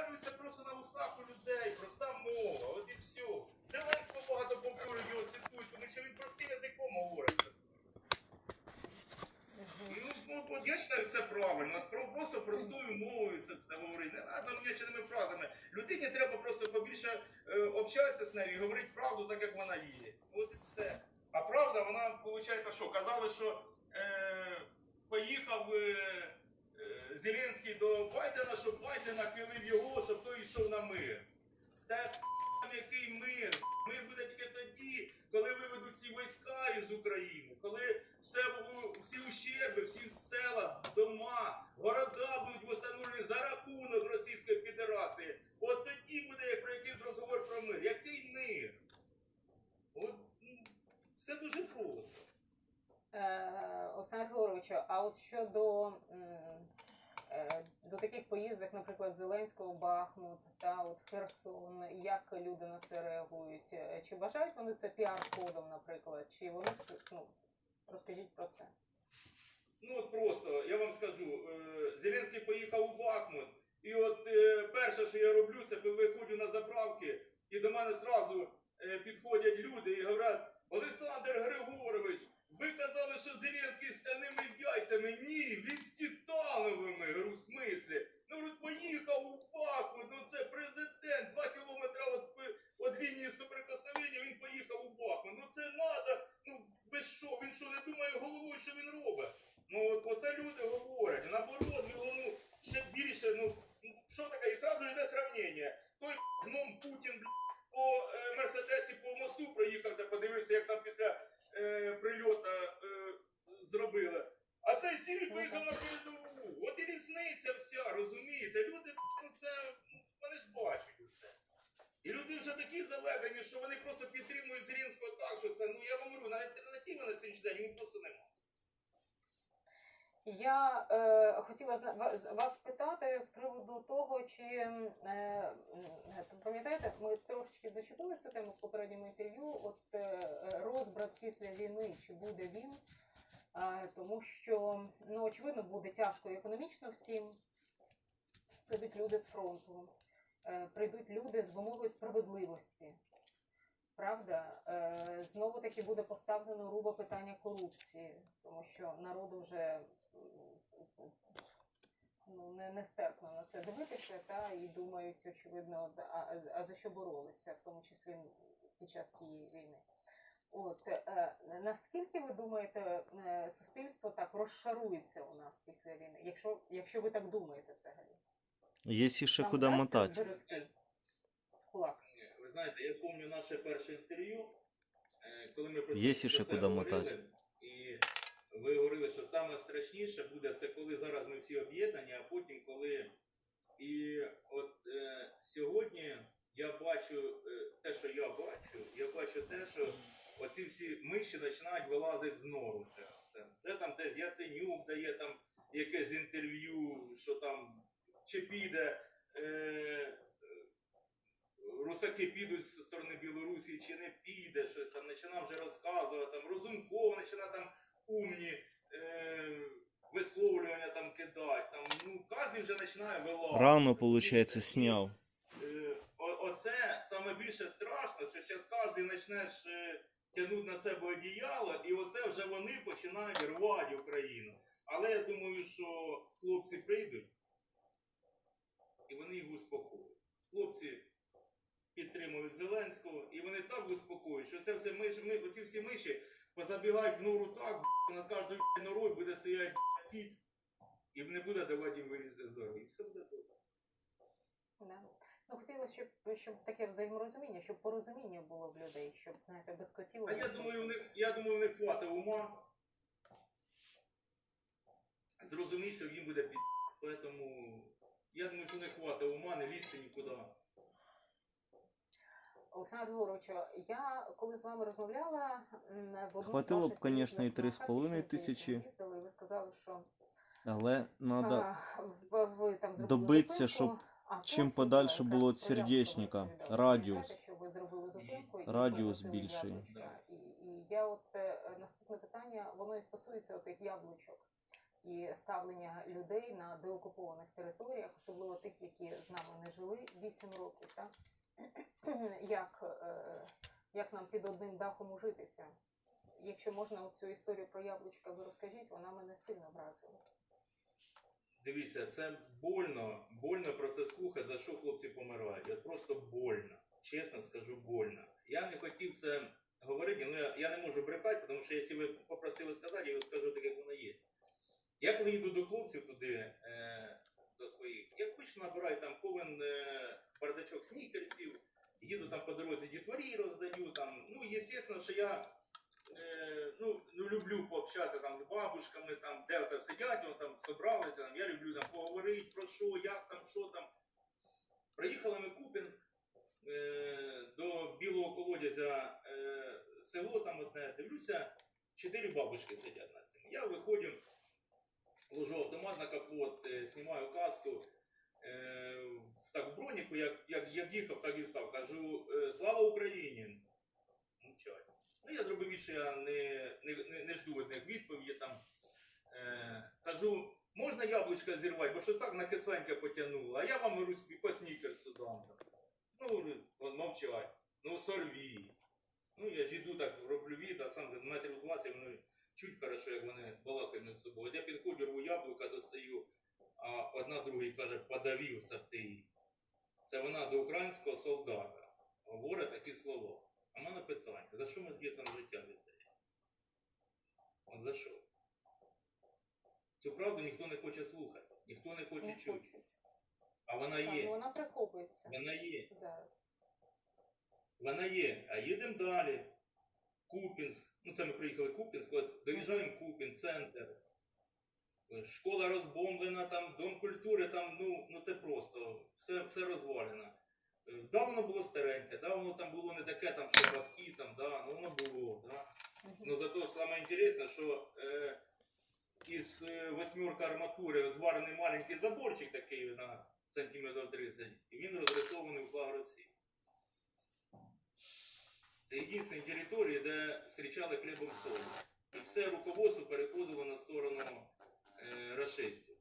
проговорюється просто на устах у людей, проста мова, от і все. Зеленського багато повторюють, його цитують, тому що він простим язиком говорить. Ну, ну, от я вважаю, це правильно. От про, просто простою мовою це все говорить. Не треба фразами. Людині треба просто побільше е, общатися з нею і говорити правду так, як вона є. От і все. А правда, вона, виходить, що? Казали, що е, поїхав е, Зеленський до Байдена, щоб Байден нахилив його, щоб той йшов на мир. Та який мир? Мир буде тільки тоді, коли виведуть ці війська із України, коли все, всі ущерби, всі села, дома, города будуть встановлені за рахунок Російської Федерації. От тоді буде як про якийсь розговор про мир. Який мир? От ну, все дуже просто. Е, Олександр Григоровичу, а от щодо до таких поїздок, наприклад, Зеленського, Бахмут та от Херсон, як люди на це реагують? Е, Чи вважають вони це піар-кодом, наприклад? Чи вони ну, розкажіть про це? Ну от просто, я вам скажу, е, Зеленський поїхав у Бахмут, і от е, перше, що я роблю, це виходжу на заправки, і до мене зразу е, підходять люди і говорять, Олександр Григорович, ви казали, що Зеленський з стальними яйцями. Ні, він з титановими. Говорю, в смислі? Ну, говорить, поїхав у Бахмут, ну це президент, два кілометри від, лінії соприкосновення, він поїхав у Бахмут. Ну це надо, ну ви що, він що не думає головою, що він робить? Ну от оце люди говорять. Наоборот, його ну ще більше, ну ну, що таке? І зразу йде сравнення. Той гном Путін бля, по е, Мерседесі по мосту проїхався, подивився, як там після е, прильота е, зробили. А цей сірий поїхав на передову. От і різниця вся, розумієте? Люди ну, це ну, вони ж бачать усе. І люди вже такі заведені, що вони просто підтримують Зеленського так, що це, ну я вам говорю, навіть альтернативи на сьогоднішній день йому просто немає. Я е, хотіла вас- спитати з приводу того, чи е, пам'ятаєте, ми трошечки зачепили цю тему в попередньому інтерв'ю. От е, розбрат після війни, чи буде він? Е, тому що ну очевидно буде тяжко економічно всім. Прийдуть люди з фронту, е, прийдуть люди з вимогою справедливості. Правда, е, знову таки буде поставлено грубо питання корупції, тому що народу вже ну, не, нестерпно на це дивитися, та і думають, очевидно, а, а- а за що боролися, в тому числі під час цієї війни. От е, наскільки ви думаєте, е, суспільство так розшарується у нас після війни, якщо, якщо ви так думаєте взагалі? Есть еще Нам куда вдасться мотать. зберегти кулак. Ви знаєте, я пам'ятаю наше перше інтерв'ю, е, коли ми про Є це, ще куди говорили, мотати. Ви говорили, що саме страшніше буде це коли зараз ми всі об'єднані, а потім коли. І от е, сьогодні я бачу е, те, що я бачу, я бачу те, що оці всі миші починають вилазити з нору вже. Це, вже там десь Яценюк дає там якесь інтерв'ю, що там чи піде. Е, русаки підуть з сторони Білорусі чи не піде, щось там починав вже розказувати, там Розумков починав там умні е, висловлювання там кидати. Там, ну, кожен вже починає вилазити. Рано, получается, сняв. Е, о- оце саме більше страшно, що зараз кожен почнеш е, тягнути на себе одіяло, і оце вже вони починають рвати Україну. Але я думаю, що хлопці прийдуть, і вони їх успокоять. Хлопці підтримують Зеленського, і вони так успокоюють, що це все миші, ми, оці всі миші позабігають в нору так, б**, над кожною норою буде стояти б**, кіт, і не буде давати їм вилізти з дороги. І все буде добре. Да. Ну, хотілося, щоб, щоб таке взаєморозуміння, щоб порозуміння було в людей, щоб, знаєте, без котів. А я думаю, в них, я думаю, в них хватить ума. Зрозуміти, що їм буде під. Поэтому я думаю, що них хватить ума, не лізти нікуди. Олександр Григоровичу, я коли з вами розмовляла, в одну Хватило б, поїздок і на 3,5 Харківщину, тисячі. ви сказали, що Але надо а, ви, ви там зробили добитися, щоб А, чим подальше було від сердечника. Радіус. Радіус більший. І, і я от е, наступне питання, воно і стосується отих яблучок. і ставлення людей на деокупованих територіях, особливо тих, які з нами не жили 8 років. Так? Як, е, як нам під одним дахом ужитися? Якщо можна оцю історію про яблучка, ви розкажіть, вона мене сильно вразила. Дивіться, це больно, больно про це слухати, за що хлопці помирають. От просто больно. Чесно скажу, больно. Я не хотів це говорити, але я, я не можу брехати, тому що якщо ви попросили сказати, я скажу так, як воно є. Я коли їду до хлопців туди, е, своїх, я обично набираю там повен е, бардачок снікерсів, їду там по дорозі дітворі роздаю. Там. Ну, звісно, що я е, ну, ну, люблю пообщатися там з бабушками, там, де то сидять, вони там собралися, там, я люблю там поговорити про що, як там, що там. Приїхали ми в Куп'янськ е, до білого колодязя е, село там одне, дивлюся, чотири бабушки сидять на цьому. Я виходжу, ложу автомат на капот, е, знімаю каску. Е, так в броніку, як, як, як їхав, так і встав. Кажу, е, слава Україні! Мовчать. Ну, я зробив від, що я не, не, не, не жду від них відповіді там. Е, кажу, можна яблучка зірвати, бо щось так на кисленьке потягнуло, а я вам говорю, по снікерсу дам. Ну, мовчать. Ну, сорві. Ну, я ж іду так, роблю від, а сам метрів 20, ну, чуть хорошо, як вони балакають між собою. Я підходжу, рву яблука, достаю, а одна другій каже, подавився ти. Це вона до українського солдата говорить такі слова. А в мене питання, за що ми б'є там життя людей? От за що? Цю правду ніхто не хоче слухати, ніхто не хоче Не чути. хочуть. А вона Так, ну є. вона приховується Вона є. зараз. Вона є. А їдемо далі. Купінськ. Ну, це ми приїхали в Купінськ, от доїжджаємо Купін, центр. Школа розбомблена, там дом культури, там, ну, ну це просто, все, все розвалено. Е, Да, воно було стареньке, да, воно там було не таке, там, що бабки, там, да, ну воно було, да. Ну зато саме інтересне, що е, із е, восьмерка арматури зварений маленький заборчик такий на сантиметрів 30, і він розрисований у флаг Росії. Це єдині території, де зустрічали хлібом солі. І все руководство переходило на сторону е, расистів.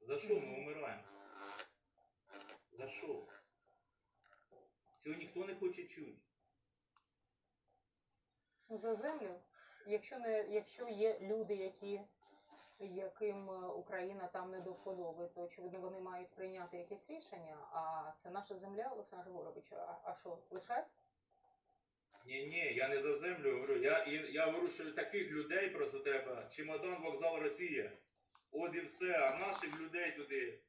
За що ми вмираємо? За що? Цього ніхто не хоче чути. Ну, за землю. Якщо не якщо є люди, які яким е, Україна там не до вподоби, то очевидно вони мають прийняти якесь рішення. А це наша земля, Олександр Григорович. А, а що, лишать? Ні, ні, я не за землю говорю. Я, і- я говорю, що таких людей просто треба. Чемодан, вокзал Росія. От і все, а наших людей туди.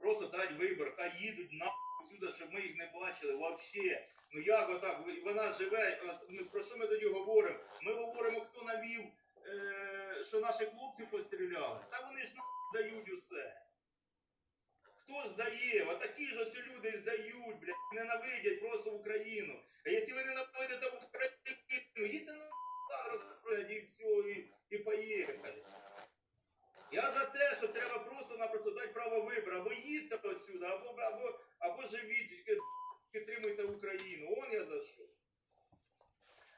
просто дати вибір, хай їдуть на сюди, щоб ми їх не бачили вообще. Ну як отак? Вона живе. ну, Про що ми тоді говоримо? Ми говоримо, хто навів, е, що наші хлопці постріляли. Та вони ж на дають усе. Хто здає? Отакі ж ось люди здають, блядь, ненавидять просто Україну. А якщо ви ненавидите Україну, їдьте на розстріляти і все, і, і поїхали. Я за те, що треба просто-напросто дати право вибору. Або їдьте отсюди, або, або, або живіть, підтримуйте Україну. Он я за що.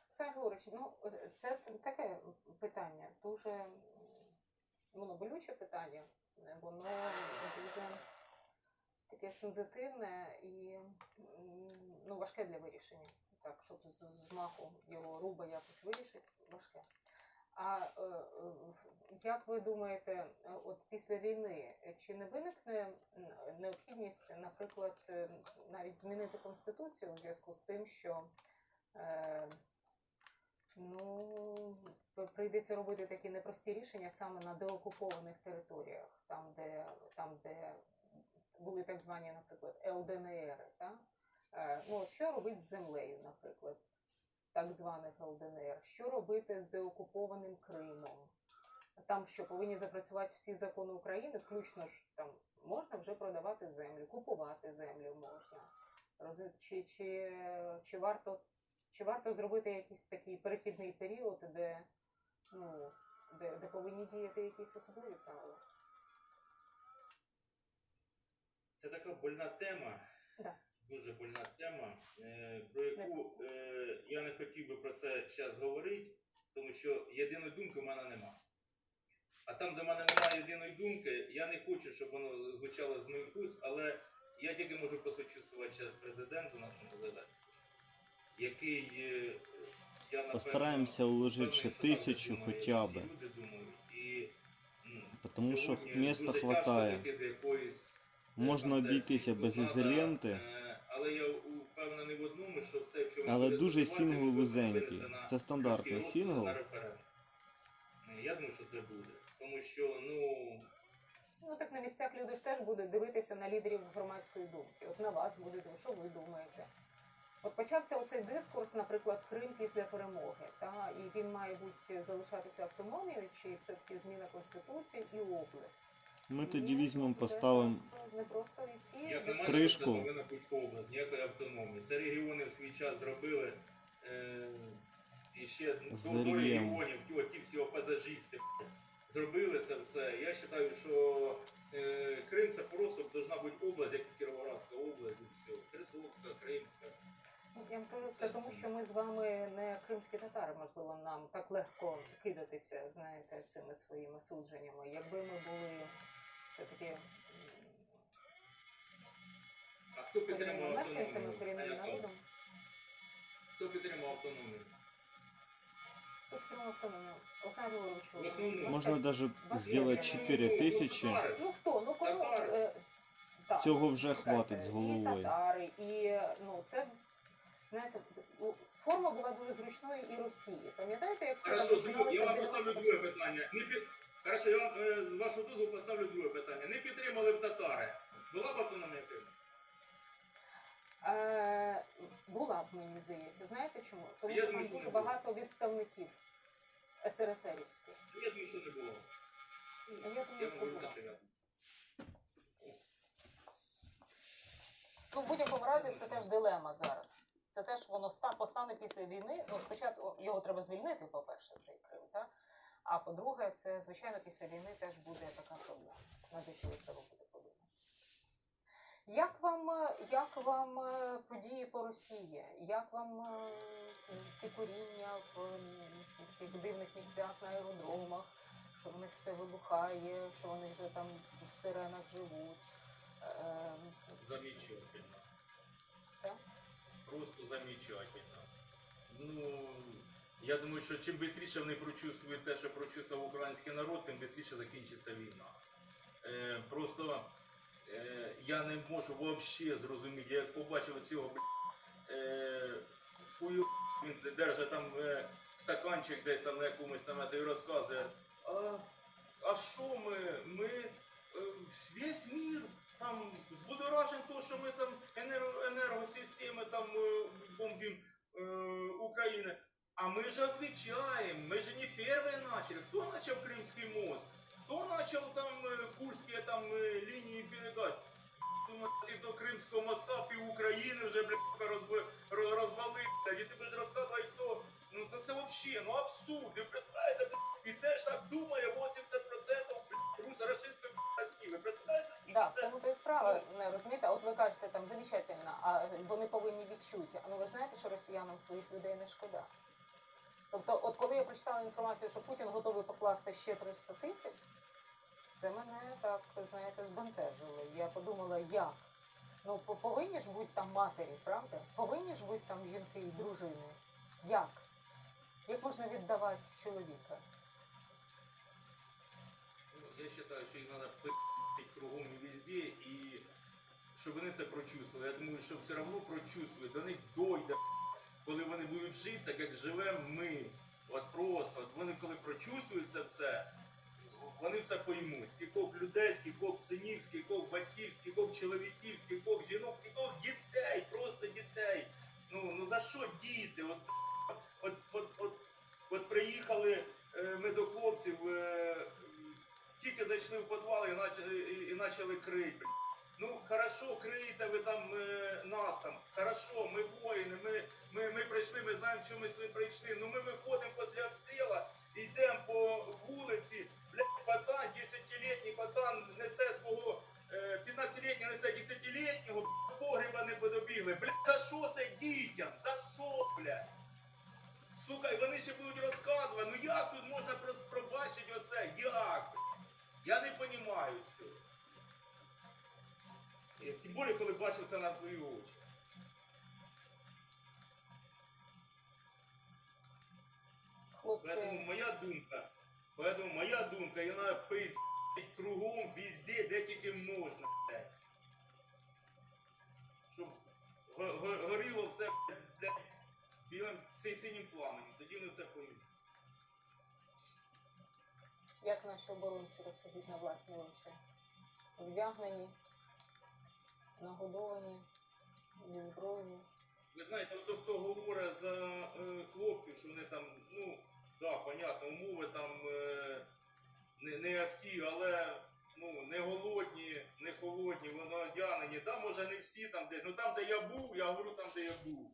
Олександр Григорович, ну це таке питання, дуже воно болюче питання, воно дуже таке сензитивне і ну, важке для вирішення. Так, щоб з з його руба якось вирішити, важке. А е, е, як ви думаєте, е, от після війни чи не виникне необхідність, наприклад, навіть змінити конституцію у зв'язку з тим, що ну, прийдеться робити такі непрості рішення саме на деокупованих територіях, там, де, там, де були так звані, наприклад, ЛДНР. Та? Е, ну, от що робити з землею, наприклад, так званих ЛДНР? Що робити з деокупованим Кримом? Там що повинні запрацювати всі закони України, включно ж там можна вже продавати землю, купувати землю можна. Розумієте, чи, чи, чи варто чи варто зробити якийсь такий перехідний період, де, ну, де, де повинні діяти якісь особливі правила? Це така больна тема. Да. Дуже больна тема, е, про яку е, я не хотів би про це зараз говорити, тому що єдиної думки в мене нема. А там, де в мене немає єдиної думки, я не хочу, щоб воно звучало з моїх уст, але я тільки можу посочувствувати зараз президенту нашому Зеленському, який е, я напевно, Постараємося уложити ще тисячу хоча б. люди думають. І, ну, Тому що міста тяжко до якоїсь Можна обійтися без ізоленти, е, Але я впевнений в одному, що все, в чому але дуже сінгл вузенький. Це стандартний сінгл. Е, Я думаю, що це буде. Тому що, ну, Ну так на місцях люди ж теж будуть дивитися на лідерів громадської думки. От на вас будуть, що ви думаєте? От почався оцей дискурс, наприклад, Крим після перемоги, та і він має бути залишатися автономією, чи все-таки зміна конституції і область. Ми тоді візьмемо, поставимо не просто мене, Стрижку. це повинна бути область, ніякої автономії. Це регіони в свій час зробили. Е, і ще до, до рельєфом. регіонів, ті, ті всі опазажісти зробили це все. Я вважаю, що е, Крим це просто должна бути область, як і Кіровоградська область, і все. Херсонська, Кримська. Ну, Я вам скажу це тому, що ми з вами не кримські татари, можливо, нам так легко кидатися, знаєте, цими своїми судженнями. Якби ми були все-таки А хто підтримав мешканцями, корінним народом, Хто підтримав автономію? то підтримав автономію. Олександр Григорович, В основному. ваш Можна сделать як- 4 Ну, тисячі. Ну хто? Ну кому е, так, Цього вже хватить з головою. І татари, і ну це знаєте, форма була дуже зручною і Росії. Пам'ятаєте, як все Хорошо, друге, я вам поставлю друге питання. Не під... Хорошо, я вам е, з вашого дозволу поставлю друге питання. Не підтримали б татари. Була б автономія Криму? Е, була б, мені здається. Знаєте чому? Тому Я що думаю, там що дуже не було. багато відставників СРСРівських. Я думаю, що не було. Я Я думаю, що можу була. Ну, в будь-якому разі це теж дилема зараз. Це теж воно ста- постане після війни. Ну, спочатку його треба звільнити, по-перше, цей Крим, так? А по-друге, це, звичайно, після війни теж буде така проблема, над якою треба буде подумати. Як вам, е, як вам е, події по Росії? Як вам е, ці коріння в м, таких дивних місцях на аеродромах, що в них все вибухає, що вони вже там в сиренах живуть? Е, Замечательно. Так? Просто замечательно. Ну, я думаю, що чим швидше вони прочувствують те, що прочувствував український народ, тим швидше закінчиться війна. Е, просто е, я не можу взагалі зрозуміти, як побачив цього е, хую, він держить там е, стаканчик десь там на якомусь там і розказує. А, а що ми? Ми е, весь мір там збудоражен то, що ми там енерго, енергосистеми там е, бомбим е, України. А мы же отвечаем, мы же не первые начали. Кто начал Крымский мост? Кто начал там э, Курские там э, линии передать? Думаю, ти до Кримського моста пів України вже бля, розв... роз- розвалив, блядь, і ти будеш розказувати, хто. Ну це, це взагалі, ну абсурд. Ви представляєте, бля, і це ж так думає 80% бля, рус російської бля, Ви представляєте, скільки Да, в це? тому то і справа, не розумієте, от ви кажете там замечательно, а вони повинні відчути. Ну ви ж знаєте, що росіянам своїх людей не шкода. Тобто, от коли я прочитала інформацію, що Путін готовий покласти ще 300 тисяч, це мене так, знаєте, збентежило. Я подумала, як? Ну, повинні ж бути там матері, правда? Повинні ж бути там жінки і дружини. Як? Як можна віддавати чоловіка? Ну, Я считаю, що їх треба пи***ть кругом і везде, і щоб вони це прочувствували. Я думаю, що все одно прочувствують, до них дойде, коли вони будуть жити, так як живемо ми. От просто, от вони коли прочувствують це все, вони все поймуть. Скількох людей, скількох синів, скількох батьків, скількох чоловіків, скількох жінок, скількох дітей, просто дітей. Ну, ну за що діти? От, от, от, от, от приїхали е, ми до хлопців, е, тільки зайшли в підвал і почали, і, і крити. Ну, хорошо, крийте ви там е, нас там. Хорошо, ми воїни, ми, ми, ми прийшли, ми знаємо, чому ми сюди прийшли. Ну ми виходимо після обстрілу, йдемо по вулиці, блядь, пацан, 10-літній пацан несе свого, е, 15-літній несе 10-літнього, блядь, погреба не подобігли. Блядь, за що це дітям? За що, блядь? Сука, і вони ще будуть розказувати, ну як тут можна пробачити оце? Як? Я не розумію цього. І Тим більше, коли бачив це на свої очі. Поэтому Хлопці, моя думка, поэтому моя думка, і вона пиздить кругом, везде, де тільки можна. Щоб го- го- горіло все, білим си- синім пламенем, тоді вони все поймуть. як наші оборонці, розкажіть на власні очі? Вдягнені, нагодовані, зі зброєю. Ви знаєте, от хто говорить за е, хлопців, що вони там, ну, да, понятно, умови там е, не, не ахті, але ну, не голодні, не холодні, вони одягнені. Да, може не всі там десь. Ну там, де я був, я говорю там, де я був.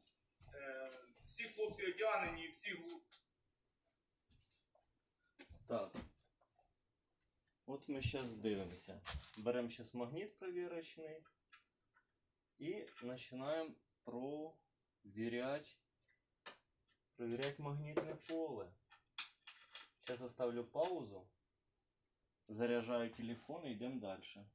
Е, всі хлопці одягнені, всі глу- Так. От ми зараз дивимося. Беремо зараз магніт провірочний і начинаем проверять, проверять магнитное поле. Сейчас оставлю паузу, Заряжаю телефон и идем далі.